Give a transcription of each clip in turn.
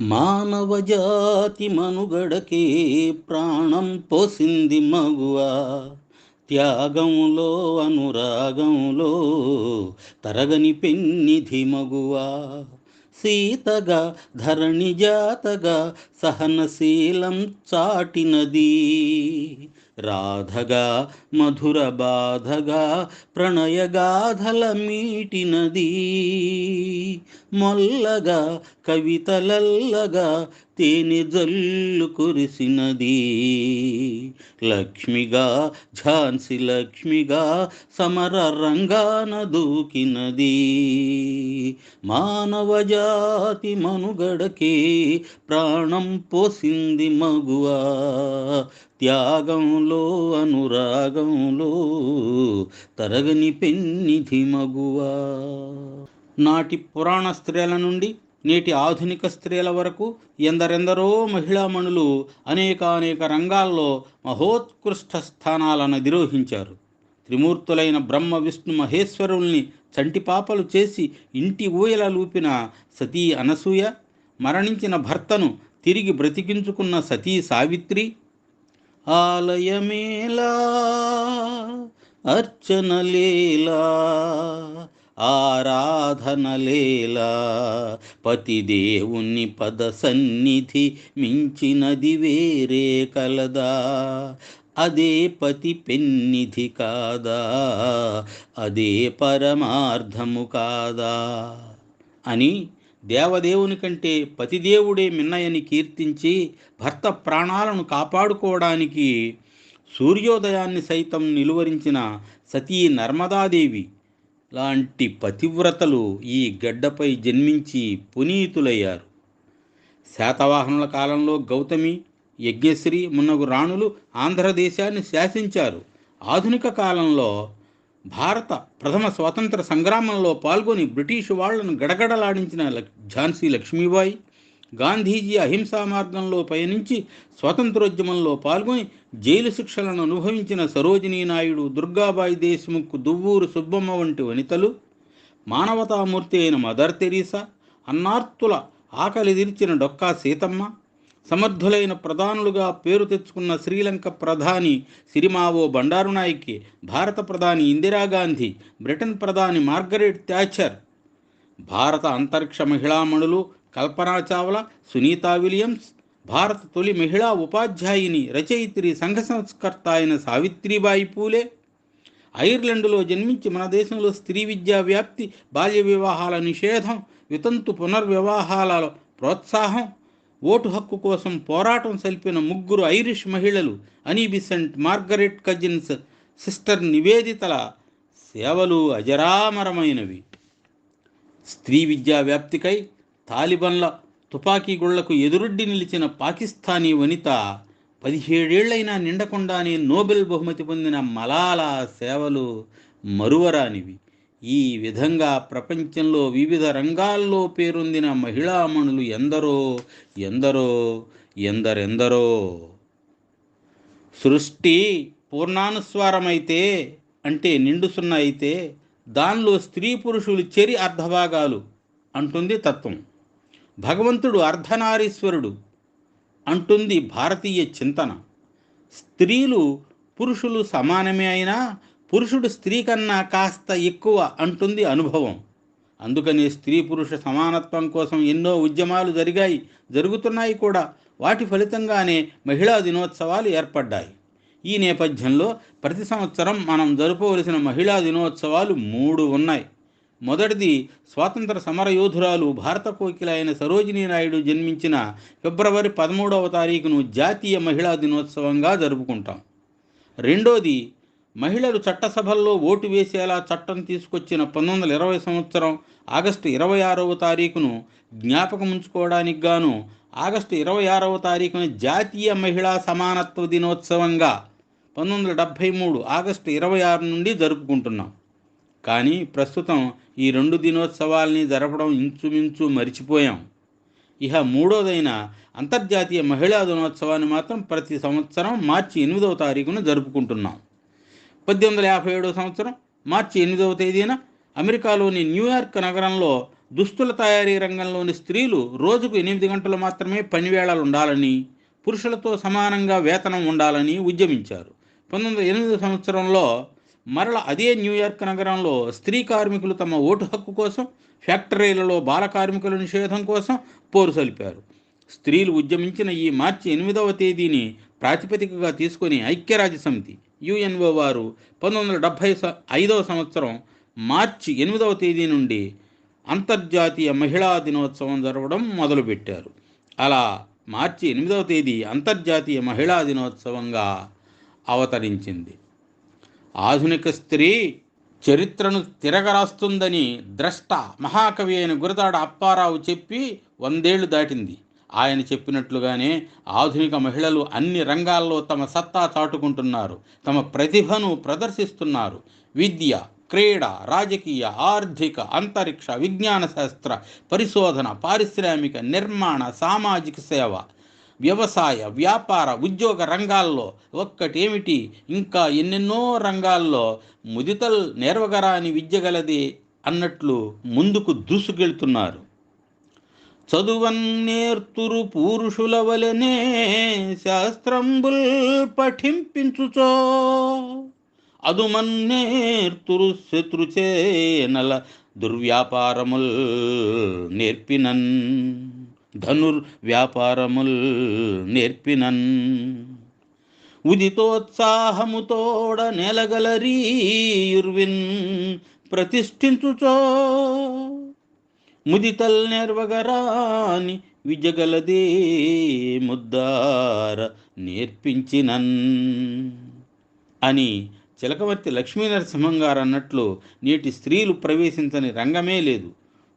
మానవజాతి మనుగడకే ప్రాణం పోసింది మగువ. త్యాగంలో అనురాగంలో తరగని పెన్నిధి మగువ. సీతగా ధరణి జాతగా సహనశీలం చాటినది. రాధగా మధుర బాధగా ప్రణయగాధల మీటినది మొల్లగా కవితలల్లగా తేనె జల్లు కురిసినది లక్ష్మిగా ఝాన్సీ లక్ష్మిగా సమర రంగాన దూకినది మానవజాతి మనుగడకే ప్రాణం పోసింది మగువా. త్యాగంలో అనురాగంలో తరగని పెన్నిధి మగువా. నాటి పురాణ స్త్రీల నుండి నేటి ఆధునిక స్త్రీల వరకు ఎందరెందరో మహిళామణులు అనేక అనేక రంగాల్లో మహోత్కృష్ట స్థానాలను అధిరోహించారు త్రిమూర్తులైన బ్రహ్మ విష్ణు మహేశ్వరుల్ని చంటిపాపలు చేసి ఇంటి ఊయల లూపిన సతీ అనసూయ మరణించిన భర్తను తిరిగి బ్రతికించుకున్న సతీ సావిత్రి ఆలయమేలా అర్చనలేలా ఆరాధనలేలా పతిదేవుని పద సన్నిధి మించినది వేరే కలదా. అదే పతి పెన్నిధి కాదా అదే పరమార్థము కాదా అని దేవదేవుని కంటే పతిదేవుడే మిన్నయని కీర్తించి భర్త ప్రాణాలను కాపాడుకోవడానికి సూర్యోదయాన్ని సైతం నిలువరించిన సతీ నర్మదాదేవి. లాంటి పతివ్రతలు ఈ గడ్డపై జన్మించి పునీతులయ్యారు. శాతవాహనుల కాలంలో గౌతమి యజ్ఞశ్రీ మున్నగు రాణులు ఆంధ్రదేశాన్ని శాసించారు. ఆధునిక కాలంలో భారత ప్రథమ స్వాతంత్ర సంగ్రామంలో పాల్గొని బ్రిటిష్ వాళ్ళను గడగడలాడించిన లక్- ఝాన్సీ లక్ష్మీబాయి గాంధీజీ అహింసా మార్గంలో పయనించి స్వాతంత్రోద్యమంలో పాల్గొని జైలు శిక్షలను అనుభవించిన సరోజినీ నాయుడు దుర్గాబాయి దేశ్ముఖ్ దువ్వూరు సుబ్బమ్మ వంటి వనితలు మానవతామూర్తి అయిన మదర్ తెరీసా అన్నార్తుల ఆకలి తీర్చిన డొక్కా సీతమ్మ సమర్థులైన ప్రధానులుగా పేరు తెచ్చుకున్న శ్రీలంక ప్రధాని సిరిమావో బండారునాయకి భారత ప్రధాని ఇందిరాగాంధీ బ్రిటన్ ప్రధాని మార్గరెట్ థ్యాచర్ భారత అంతరిక్ష మహిళామణులు కల్పనా చావ్లా సునీతా విలియమ్స్ భారత తొలి మహిళా ఉపాధ్యాయుని రచయిత్రి సంఘ సంస్కర్త అయిన సావిత్రిబాయి పూలే ఐర్లాండ్లో జన్మించి మన దేశంలో స్త్రీ విద్యా వ్యాప్తి బాల్య వివాహాల నిషేధం వితంతు పునర్వివాహాల ప్రోత్సాహం ఓటు హక్కు కోసం పోరాటం సల్పిన ముగ్గురు ఐరిష్ మహిళలు Annie Besant Margaret Cousins sister నివేదితల సేవలు అజరామరమైనవి. స్త్రీ విద్యా వ్యాప్తికై తాలిబన్ల తుపాకీ గుళ్ళకు ఎదురొడ్డి నిలిచిన పాకిస్తానీ వనిత పదిహేడేళ్ళైనా నిండకుండానే నోబెల్ బహుమతి పొందిన మలాలా సేవలు మరువరానివి. ఈ విధంగా ప్రపంచంలో వివిధ రంగాల్లో పేరొందిన మహిళామణులు ఎందరో ఎందరో ఎందరెందరో. సృష్టి పూర్ణానుస్వారమైతే అంటే నిండుసున్న అయితే దానిలో స్త్రీ పురుషులు చెరి అర్ధభాగాలు అంటుంది తత్వం. భగవంతుడు అర్ధనారీశ్వరుడు అంటుంది భారతీయ చింతన. స్త్రీలు పురుషులు సమానమే అయినా పురుషుడు స్త్రీ కన్నా కాస్త ఎక్కువ అంటుంది అనుభవం. అందుకనే స్త్రీ పురుష సమానత్వం కోసం ఎన్నో ఉద్యమాలు జరిగాయి జరుగుతున్నాయి కూడా. వాటి ఫలితంగానే మహిళా దినోత్సవాలు ఏర్పడ్డాయి. ఈ నేపథ్యంలో ప్రతి సంవత్సరం మనం జరుపవలసిన మహిళా దినోత్సవాలు మూడు ఉన్నాయి. మొదటిది స్వాతంత్ర సమరయోధురాలు భారత కోకిల అయిన సరోజినీ నాయుడు జన్మించిన ఫిబ్రవరి పదమూడవ తారీఖును జాతీయ మహిళా దినోత్సవంగా జరుపుకుంటాం. రెండోది మహిళలు చట్టసభల్లో ఓటు వేసేలా చట్టం తీసుకొచ్చిన పంతొమ్మిది వందల ఇరవై సంవత్సరం ఆగస్టు ఇరవై ఆరవ తారీఖును జ్ఞాపకం ఉంచుకోవడానికి గాను ఆగస్టు ఇరవై ఆరవ తారీఖున జాతీయ మహిళా సమానత్వ దినోత్సవంగా పంతొమ్మిది వందల డెబ్భై మూడు ఆగస్టు ఇరవై ఆరు నుండి జరుపుకుంటున్నాం. కానీ ప్రస్తుతం ఈ రెండు దినోత్సవాల్ని జరపడం ఇంచుమించు మరిచిపోయాం. ఇహ మూడోదైన అంతర్జాతీయ మహిళా దినోత్సవాన్ని మాత్రం ప్రతి సంవత్సరం మార్చి ఎనిమిదవ తారీఖున జరుపుకుంటున్నాం. పద్దెనిమిది వందల యాభై ఏడవ సంవత్సరం మార్చి ఎనిమిదవ తేదీన అమెరికాలోని న్యూయార్క్ నగరంలో దుస్తుల తయారీ రంగంలోని స్త్రీలు రోజుకు ఎనిమిది గంటలు మాత్రమే పనివేళలు ఉండాలని పురుషులతో సమానంగా వేతనం ఉండాలని ఉద్యమించారు. పంతొమ్మిది వందల ఎనిమిది సంవత్సరంలో మరల అదే న్యూయార్క్ నగరంలో స్త్రీ కార్మికులు తమ ఓటు హక్కు కోసం ఫ్యాక్టరీలలో బాల కార్మికుల నిషేధం కోసం పోరు సలిపారు. స్త్రీలు ఉద్యమించిన ఈ మార్చి ఎనిమిదవ తేదీని ప్రాతిపదికగా తీసుకొని ఐక్యరాజ్య సమితి యుఎన్ఓ వారు పంతొమ్మిది వందల డెబ్భై ఐదవ సంవత్సరం మార్చి ఎనిమిదవ తేదీ నుండి అంతర్జాతీయ మహిళా దినోత్సవం జరగడం మొదలుపెట్టారు. అలా మార్చి ఎనిమిదవ తేదీ అంతర్జాతీయ మహిళా దినోత్సవంగా అవతరించింది. ఆధునిక స్త్రీ చరిత్రను తిరగరాస్తుందని ద్రష్ట మహాకవి అయిన గురదాడ అప్పారావు చెప్పి వందేళ్ళు దాటింది. ఆయన చెప్పినట్లుగానే ఆధునిక మహిళలు అన్ని రంగాల్లో తమ సత్తా చాటుకుంటున్నారు తమ ప్రతిభను ప్రదర్శిస్తున్నారు. విద్య క్రీడ రాజకీయ ఆర్థిక అంతరిక్ష విజ్ఞాన శాస్త్ర పరిశోధన పారిశ్రామిక నిర్మాణ సామాజిక సేవ వ్యవసాయ వ్యాపార ఉద్యోగ రంగాల్లో ఒక్కటేమిటి? ఇంకా ఎన్నెన్నో రంగాల్లో ముదితల్ నేర్వగరాని విద్య గలది అన్నట్లు ముందుకు దూసుకెళ్తున్నారు. చదువన్నేర్తురు పూరుషుల వలనే శాస్త్రంబుల్ పఠింపించుచో. అదుమన్నేర్తురు శత్రుచేనల దుర్వ్యాపారముల్ నేర్పినన్. ధనుర్ వ్యాపారముల్ నేర్పినన్. ఉదితోత్సాహముతోడ నెలగలరీయుర్విన్ ప్రతిష్ఠించుచో. ముదితల్ నెర్వగరాని విజగలదే ముద్దార నేర్పించినన్. అని చిలకవర్తి లక్ష్మీ నరసింహం గారు అన్నట్లు నేటి స్త్రీలు ప్రవేశించని రంగమే లేదు.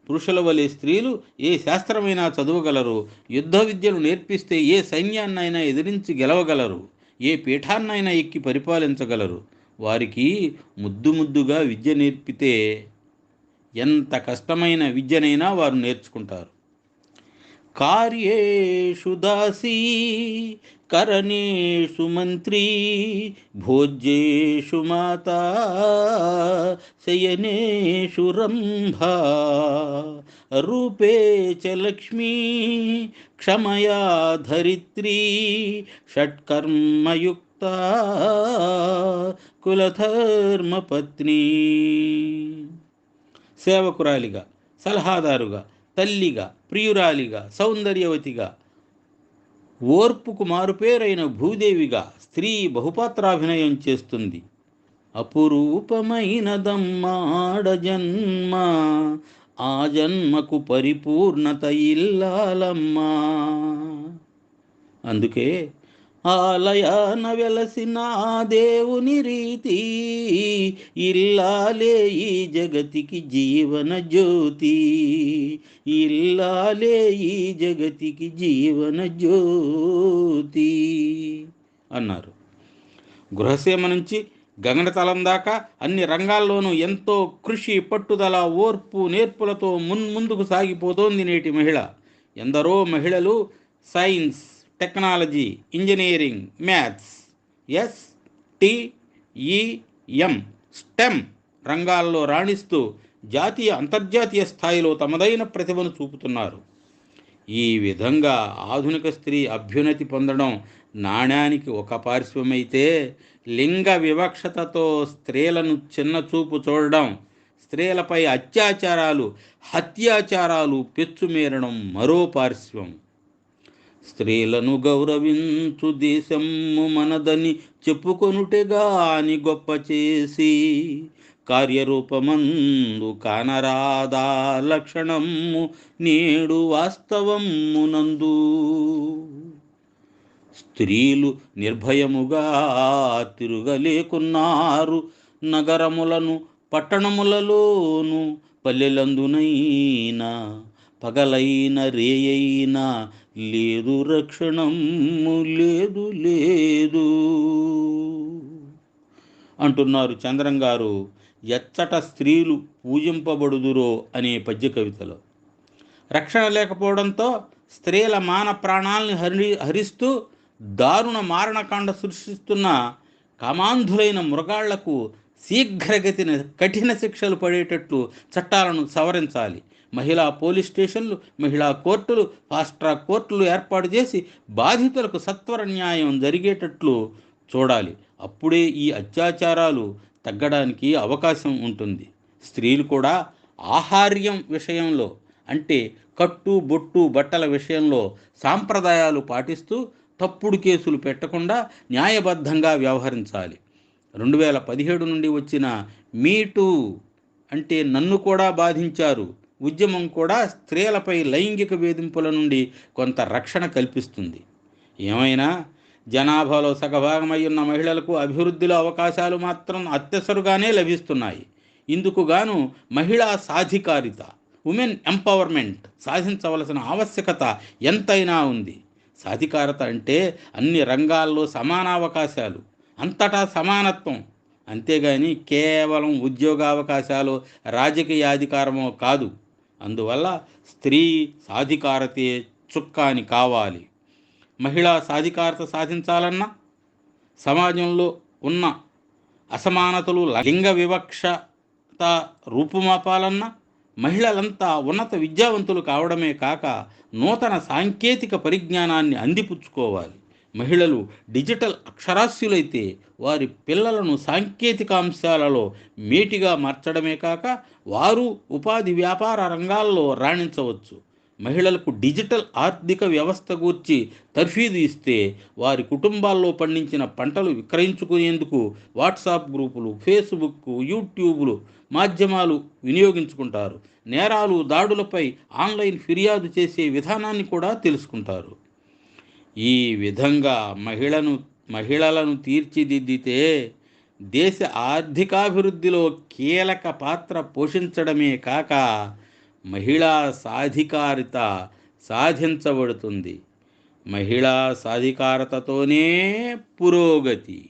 పురుషుల వలె స్త్రీలు ఏ శాస్త్రమైనా చదవగలరు యుద్ధ విద్యను నేర్పిస్తే ఏ సైన్యాన్నైనా ఎదిరించి గెలవగలరు ఏ పీఠాన్నైనా ఎక్కి పరిపాలించగలరు. వారికి ముద్దు ముద్దుగా విద్య నేర్పితే ఎంత కష్టమైన విద్యనైనా వారు నేర్చుకుంటారు. కార్యేషు దాసీ కరణేషు మంత్రి భోజ్యేషు మాత శయనేషు రంభ రూపే చ లక్ష్మీ క్షమయా ధరిత్రీ షట్కర్మయుక్త కులధర్మపత్ని. సేవకురాలిగా సలహాదారుగా తల్లిగా ప్రియురాలిగా సౌందర్యవతిగా ఓర్పుకు మారుపేరైన భూదేవిగా స్త్రీ బహుపాత్రాభినయం చేస్తుంది. అపురూపమైనదమ్మాడ జన్మ ఆ జన్మకు పరిపూర్ణత ఇల్లాలమ్మా. అందుకే ఆలయాన వెలసిన దేవుని రీతి ఇల్లాలే ఈ జగతికి జీవన జ్యోతి. ఇల్లాలే ఈ జగతికి జీవన జ్యోతి అన్నారు. గృహసీమ నుంచి గగనతలం దాకా అన్ని రంగాల్లోనూ ఎంతో కృషి పట్టుదల ఓర్పు నేర్పులతో మున్ముందుకు సాగిపోతోంది నేటి మహిళ. ఎందరో మహిళలు science technology engineering maths S T E M STEM రంగాల్లో రాణిస్తూ జాతీయ అంతర్జాతీయ స్థాయిలో తమదైన ప్రతిభను చూపుతున్నారు. ఈ విధంగా ఆధునిక స్త్రీ అభ్యున్నతి పొందడం నాణ్యానికి ఒక పార్శ్వమైతే లింగ వివక్షతతో స్త్రీలను చిన్న చూపు చూడడం స్త్రీలపై అత్యాచారాలు హత్యాచారాలు పెచ్చుమేరడం మరో పార్శ్వం స్త్రీలను గౌరవించు దేశము మనదని చెప్పుకొనుటెగాని గొప్ప చేసి కార్యరూపమందు కానరాదా లక్షణము నేడు వాస్తవమునందు స్త్రీలు నిర్భయముగా తిరుగలేకున్నారు. నగరములను పట్టణములలోను పల్లెలందునైనా పగలైన రేయైనా లేదు రక్షణము లేదు లేదు. అంటున్నారు చంద్రం గారు ఎచ్చట స్త్రీలు పూజింపబడుదురో అనే పద్య కవితలో. రక్షణ లేకపోవడంతో స్త్రీల మాన ప్రాణాలని హరి హరిస్తూ దారుణ మారణకాండ సృష్టిస్తున్న కామాంధులైన మృగాళ్ళకు శీఘ్రగతిన కఠిన శిక్షలు పడేటట్లు చట్టాలను సవరించాలి. మహిళా పోలీస్ స్టేషన్లు మహిళా కోర్టులు ఫాస్ట్ ట్రాక్ కోర్టులు ఏర్పాటు చేసి బాధితులకు సత్వర న్యాయం జరిగేటట్లు చూడాలి. అప్పుడే ఈ అత్యాచారాలు తగ్గడానికి అవకాశం ఉంటుంది. స్త్రీలు కూడా ఆహార్యం విషయంలో అంటే కట్టు బొట్టు బట్టల విషయంలో సాంప్రదాయాలు పాటిస్తూ తప్పుడు కేసులు పెట్టకుండా న్యాయబద్ధంగా వ్యవహరించాలి. రెండు వేల పదిహేడు నుండి వచ్చిన మీటు అంటే నన్ను కూడా బాధించారు. ఉద్యమం కూడా స్త్రీలపై లైంగిక వేధింపుల నుండి కొంత రక్షణ కల్పిస్తుంది. ఏమైనా? జనాభాలో సగభాగమై ఉన్న మహిళలకు అభివృద్ధిలో అవకాశాలు మాత్రం అత్యసరుగానే లభిస్తున్నాయి. ఇందుకు గాను మహిళా సాధికారిత ఉమెన్ ఎంపవర్మెంట్ సాధించవలసిన ఆవశ్యకత ఎంతైనా ఉంది. సాధికారత అంటే అన్ని రంగాల్లో సమానావకాశాలు. అంతటా సమానత్వం. అంతేగాని కేవలం ఉద్యోగావకాశాలు రాజకీయాధికారమో కాదు. అందువల్ల స్త్రీ సాధికారతే చుక్కాని కావాలి. మహిళా సాధికారత సాధించాలన్నా సమాజంలో ఉన్న అసమానతలు లింగ వివక్షత రూపుమాపాలన్నా మహిళలంతా ఉన్నత విద్యావంతులు కావడమే కాక నూతన సాంకేతిక పరిజ్ఞానాన్ని అందిపుచ్చుకోవాలి. మహిళలు డిజిటల్ అక్షరాస్యులైతే వారి పిల్లలను సాంకేతిక అంశాలలో మేటిగా మార్చడమే కాక వారు ఉపాధి వ్యాపార రంగాల్లో రాణించవచ్చు. మహిళలకు డిజిటల్ ఆర్థిక వ్యవస్థ గూర్చి తర్ఫీదు ఇస్తే వారి కుటుంబాల్లో పండించిన పంటలు విక్రయించుకునేందుకు వాట్సాప్ గ్రూపులు ఫేస్బుక్ యూట్యూబ్లు మాధ్యమాలు వినియోగించుకుంటారు. నేరాలు దాడులపై ఆన్లైన్ ఫిర్యాదు చేసే విధానాన్ని కూడా తెలుసుకుంటారు. ఈ విధంగా మహిళను మహిళలను తీర్చిదిద్దితే దేశ ఆర్థికాభివృద్ధిలో కీలక పాత్ర పోషించడమే కాక మహిళా సాధికారిత సాధించబడుతుంది. మహిళా సాధికారతతోనే పురోగతి.